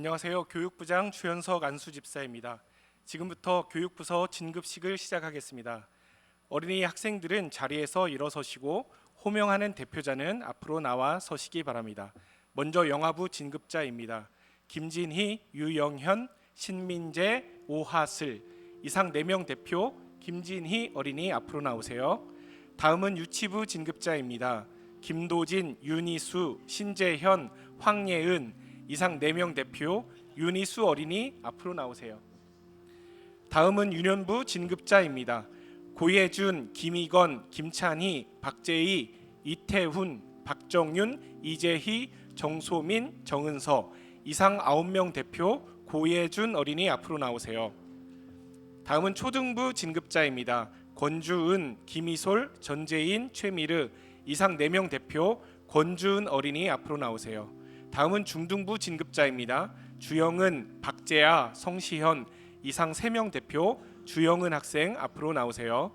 안녕하세요. 교육부장 주현석 안수 집사입니다. 지금부터 교육부서 진급식을 시작하겠습니다. 어린이 학생들은 자리에서 일어서시고 호명하는 대표자는 앞으로 나와 서시기 바랍니다. 먼저 영화부 진급자입니다. 김진희, 유영현, 신민재, 오하슬 이상 4명 대표 김진희 어린이 앞으로 나오세요. 다음은 유치부 진급자입니다. 김도진, 윤희수, 신재현, 황예은 이상 4명 대표 윤희수 어린이 앞으로 나오세요. 다음은 유년부 진급자입니다. 고예준, 김희건, 김찬희, 박재희, 이태훈, 박정윤, 이재희, 정소민, 정은서 이상 9명 대표 고예준 어린이 앞으로 나오세요. 다음은 초등부 진급자입니다. 권주은, 김희솔, 전재인, 최미르 이상 4명 대표 권주은 어린이 앞으로 나오세요. 다음은 중등부 진급자입니다. 주영은, 박재아, 성시현 이상 3명 대표 주영은 학생 앞으로 나오세요.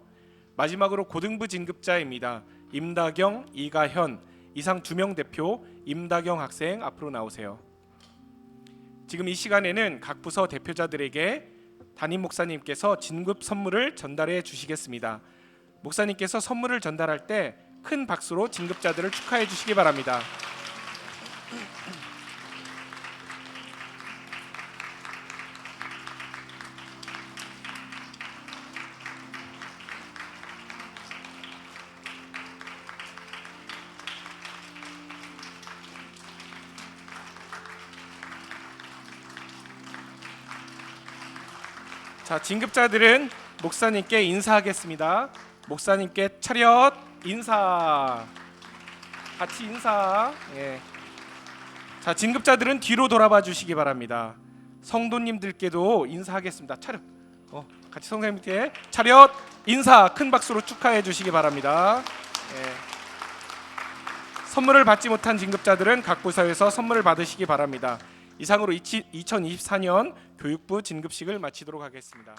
마지막으로 고등부 진급자입니다. 임다경, 이가현 이상 2명 대표 임다경 학생 앞으로 나오세요. 지금 이 시간에는 각 부서 대표자들에게 담임 목사님께서 진급 선물을 전달해 주시겠습니다. 목사님께서 선물을 전달할 때 큰 박수로 진급자들을 축하해 주시기 바랍니다. 자, 진급자들은 목사님께 인사하겠습니다. 목사님께 차렷 인사. 같이 인사. 예. 자, 진급자들은 뒤로 돌아봐 주시기 바랍니다. 성도님들께도 인사하겠습니다. 차렷. 어, 같이 성도님께 차렷 인사 큰 박수로 축하해 주시기 바랍니다. 예. 선물을 받지 못한 진급자들은 각 부서에서 선물을 받으시기 바랍니다. 이상으로 2024년 교육부 진급식을 마치도록 하겠습니다.